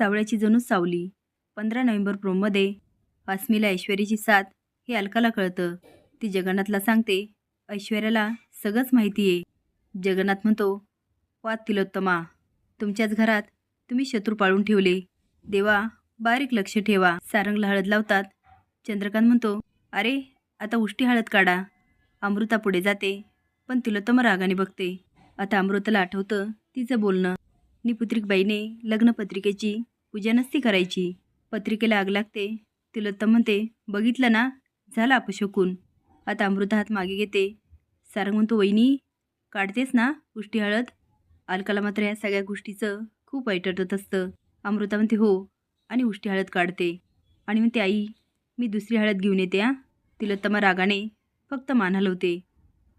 सावळ्याची जणू सावली. पंधरा नोव्हेंबर प्रोममध्ये अस्मीला ऐश्वर्याची साथ हे अलकाला कळतं. ती जगन्नाथला सांगते ऐश्वर्याला सगळंच माहिती आहे. जगन्नाथ म्हणतो वा तिलोत्तमा. तुमच्याच घरात तुम्ही शत्रू पाळून ठेवले. देवा बारीक लक्ष ठेवा. सारंगला हळद लावतात. चंद्रकांत म्हणतो अरे आता उष्टी हळद काढा. अमृता पुढे जाते पण तिलोत्तमा रागाने बघते. आता अमृताला आठवतं तिचं बोलणं. निपुत्रिकबाईने लग्नपत्रिकेची पूजा नसती करायची. पत्रिकेला आग लागते. तिलोत्तम म्हणते बघितलं ना? झाला अपशकून. आता अमृता हात मागे घेते. सारंग म्हणतो वहिनी काढतेस ना उष्टी हळद? अलकाला मात्र या सगळ्या गोष्टीचं खूप वाईट असतं. अमृता म्हणते हो. आणि उष्टी हळद काढते. आणि म्हणते आई मी दुसरी हळद घेऊन येते आ तिलोत्तमा रागाने फक्त मान हलवते.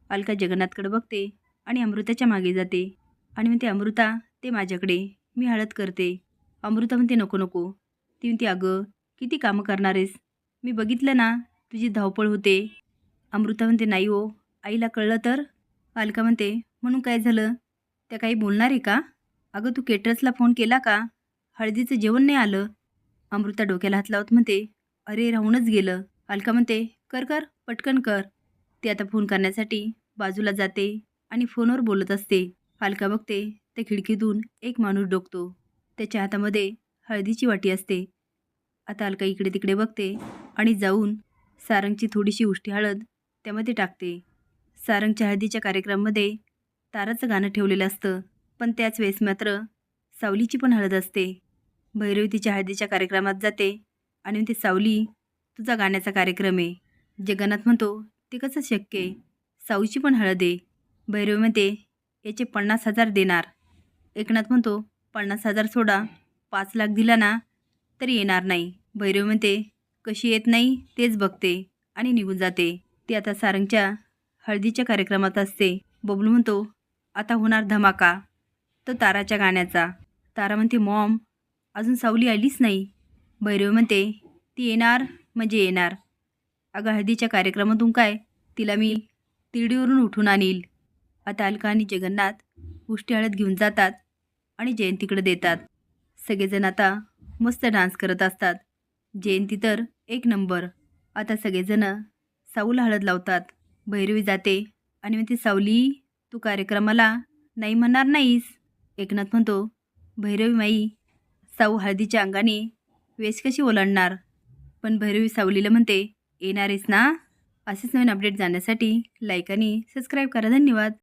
अलका जगन्नाथकडे बघते आणि अमृताच्या मागे जाते. आणि म्हणते अमृता ते माझ्याकडे. मी हळद करते. अमृता म्हणते नको नको. ती म्हणते अगं किती कामं करणार आहेस मी बघितलं ना तुझी धावपळ होते. अमृता म्हणते नाही हो आईला कळलं तर? अलका म्हणते म्हणून काय झालं? त्या काही बोलणार आहे का? अगं तू केटरसला फोन केला का? हळदीचं जेवण नाही आलं. अमृता डोक्याला हात लावत म्हणते अरे राहूनच गेलं. अलका म्हणते कर कर पटकन कर. ती आता फोन करण्यासाठी बाजूला जाते आणि फोनवर बोलत असते. अलका बघते त्या खिडकीतून एक माणूस डोकतो. त्याच्या हातामध्ये हळदीची वाटी असते. आता अलका इकडे तिकडे बघते आणि जाऊन सारंगची थोडीशी उष्टी हळद त्यामध्ये टाकते. सारंगच्या हळदीच्या कार्यक्रमामध्ये ताराचं गाणं ठेवलेलं असतं पण त्याच वेळेस मात्र सावलीची पण हळद असते. भैरवी तिच्या हळदीच्या कार्यक्रमात जाते आणि म्हणते सावली तुझा गाण्याचा कार्यक्रम आहे. जगन्नाथ म्हणतो ते कसं शक्य आहे? साऊची पण हळद आहे. भैरवी म्हणते याचे पन्नास हजार देणार. एकनाथ म्हणतो पन्नास हजार सोडा. पाच लाख दिला ना तरी येणार नाही. भैरव म्हणते कशी येत नाही तेच बघते आणि निघून जाते ती आता सारंगच्या हळदीच्या कार्यक्रमात असते. बबलू म्हणतो आता होणार धमाका तो ताराच्या गाण्याचा. तारा म्हणते मॉम अजून सावली आलीच नाही भैरव म्हणते ती येणार म्हणजे येणार. अगं हळदीच्या कार्यक्रमातून काय? तिला मी तिरडीवरून उठून आणील आता अलका आणि जगन्नाथ उष्टी हळद घेऊन जातात. आणि जयंतीकडे देतात. सगळेजण आता मस्त डान्स करत असतात. जयंती तर एक नंबर आता सगळेजण साऊला हळद लावतात. भैरवी जाते आणि मग ती सावली तू कार्यक्रमाला नाही म्हणणार नाहीस. एकनाथ म्हणतो भैरवी माई साऊ हळदीच्या अंगाने वेश कशी ओलांडणार? पण भैरवी सावलीला म्हणते येणार आहेस ना? असेच नवीन अपडेट जाण्यासाठी लाईक आणि सबस्क्राईब करा. धन्यवाद.